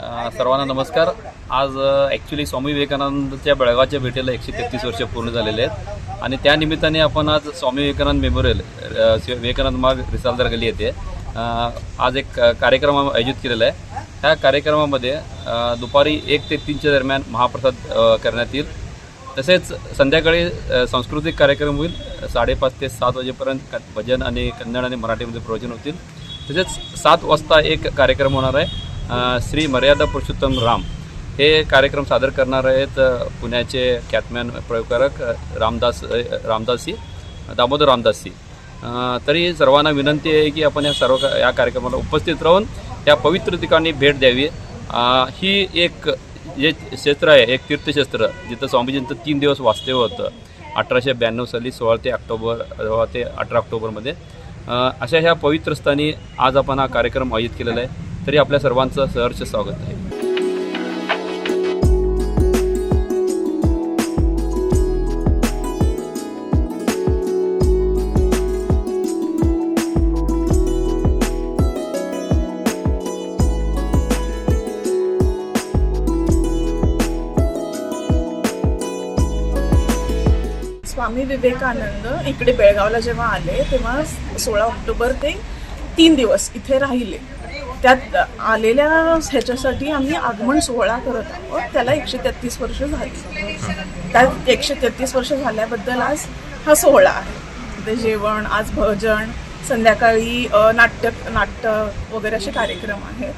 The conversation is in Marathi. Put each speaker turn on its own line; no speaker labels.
सर्वांना नमस्कार. आज ॲक्च्युली स्वामी विवेकानंदच्या बेळगावच्या भेटीला एकशे तेहतीस वर्ष पूर्ण झालेले आहेत. आणि त्या निमित्ताने आपण आज स्वामी विवेकानंद मेमोरियल विवेकानंद मार्ग रिसालदार गली येथे आज एक कार्यक्रम आयोजित केलेला आहे. ह्या कार्यक्रमामध्ये दुपारी एक ते तीनच्या दरम्यान महाप्रसाद करण्यात येईल. तसेच संध्याकाळी सांस्कृतिक कार्यक्रम होईल. साडेपाच ते सात वाजेपर्यंत भजन आणि कन्नड आणि मराठीमध्ये प्रवचन होतील. तसेच सात वाजता एक कार्यक्रम होणार आहे. श्री मर्यादा पुरुषोत्तम राम. हे कार्यक्रम सादर करणार आहेत पुण्याचे ख्यातमॅन प्रयोगकारक रामदास रामदासी दामोदर रामदासी. तरी सर्वांना विनंती आहे की आपण या सर्व या कार्यक्रमाला उपस्थित राहून या पवित्र ठिकाणी भेट द्यावी. ही एक जे क्षेत्र आहे एक तीर्थक्षेत्र जिथं स्वामीजींचं तीन दिवस वास्तव्य होतं. अठराशे ब्याण्णव साली सोळा ते ऑक्टोबर सोळा ते अठरा ऑक्टोबरमध्ये. अशा ह्या पवित्र स्थानी आज आपण हा कार्यक्रम आयोजित केलेला आहे. तरी आपल्या सर्वांचं सहर्ष स्वागत आहे.
स्वामी विवेकानंद इकडे बेळगावला जेव्हा आले तेव्हा सोळा ऑक्टोबर ते तीन दिवस इथे राहिले. त्यात आलेल्या ह्याच्यासाठी आम्ही आगमन सोहळा करत आहोत. त्याला एकशे तेहतीस वर्ष झाली. त्यात एकशे तेहतीस वर्ष झाल्याबद्दल आज हा सोहळा आहे. ते जेवण आज भजन संध्याकाळी नाट्य नाट्य वगैरे असे कार्यक्रम आहेत.